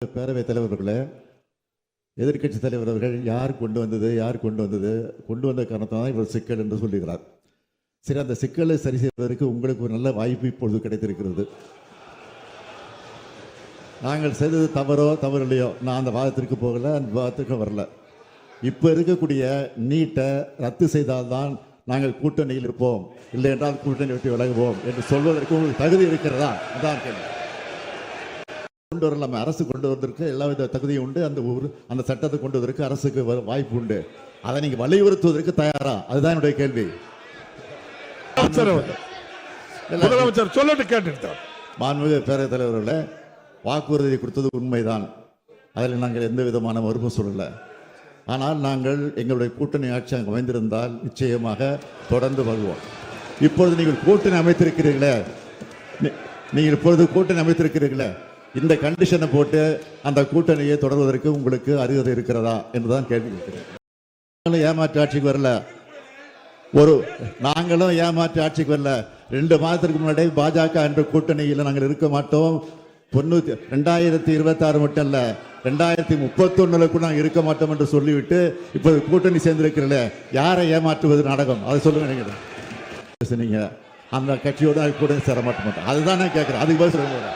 பேரவைத் தலைவர்களே எதிர்க்கட்சி தலைவர் அவர்கள் யார் கொண்டு வந்தது யார் கொண்டு வந்தது? கொண்டு வந்த காரணத்தை தான் இவர் சிக்கல் என்று சொல்லுகிறார். சரி அந்த சிக்கலை சரி செய்வதற்கு உங்களுக்கு ஒரு நல்ல வாய்ப்பு இப்பொழுது கிடைத்திருக்கிறது. நாங்கள் செய்தது தவறோ தவறு இல்லையோ நான் அந்த வாதத்திற்கு போகல அந்த வாதத்திற்கு வரல. இப்போ இருக்கக்கூடிய நீட்டை ரத்து செய்தால்தான் நாங்கள் கூட்டணியில் இருப்போம். இல்லை என்றால் கூட்டணி விட்டு விலகுவோம் என்று சொல்வதற்கு உங்களுக்கு தகுதி இருக்கிறதா? அதான் கேள்வி. கொண்டு வரலாம் அரசு கொண்டு வருவதற்கு எல்லா வித தகுதியும் உண்டு. அந்த ஊர் அந்த சட்டத்தை கொண்டு வருவதற்கு அரசுக்கு வாய்ப்பு உண்டு. அதை நீங்க வலியுறுத்துவதற்கு தயாரா? அதுதான் என்னுடைய கேள்வி. முதலமைச்சர் சொல்லட்டு கேட்டுட்டார் மாண்புமிகு பேரவைத் தலைவர்களே வாக்குறுதி கொடுத்தது உண்மைதான். அதில் நாங்கள் எந்த விதமான மறுப்பும் சொல்லலை. ஆனால் நாங்கள் எங்களுடைய கூட்டணி ஆட்சி அங்கே அமைந்திருந்தால் நிச்சயமாக தொடர்ந்து வருவோம் இப்பொழுது நீங்கள் கூட்டணி அமைத்திருக்கிறீர்களே. நீங்கள் இப்பொழுது கூட்டணி அமைத்திருக்கிறீர்களே. இந்த கண்டிஷனை போட்டு அந்த கூட்டணியை தொடர்வதற்கு உங்களுக்கு அருகதை இருக்கிறதா என்றுதான் கேள்வி. கேட்கிறேன் நாங்களும் ஏமாற்று ஆட்சிக்கு வரல. ஒரு நாங்களும் ஏமாற்று ஆட்சிக்கு வரல. ரெண்டு மாதத்திற்கு முன்னாடி பாஜக என்ற கூட்டணியில் நாங்கள் இருக்க மாட்டோம். தொண்ணூற்றி ரெண்டாயிரத்தி இருபத்தாறு மட்டும் இல்லை ரெண்டாயிரத்தி முப்பத்தொன்னுல கூட நாங்கள் இருக்க மாட்டோம் என்று சொல்லிவிட்டு இப்போ கூட்டணி சேர்ந்திருக்கிறல யாரை ஏமாற்றுவது நாடகம்? அதை சொல்லுங்க நினைக்கிறேன் நீங்கள் அந்த கட்சியோட கூட சேர மாட்டோம். அதுதான் நான் கேட்குறேன் அதுக்கு பதில் சொல்லுங்க.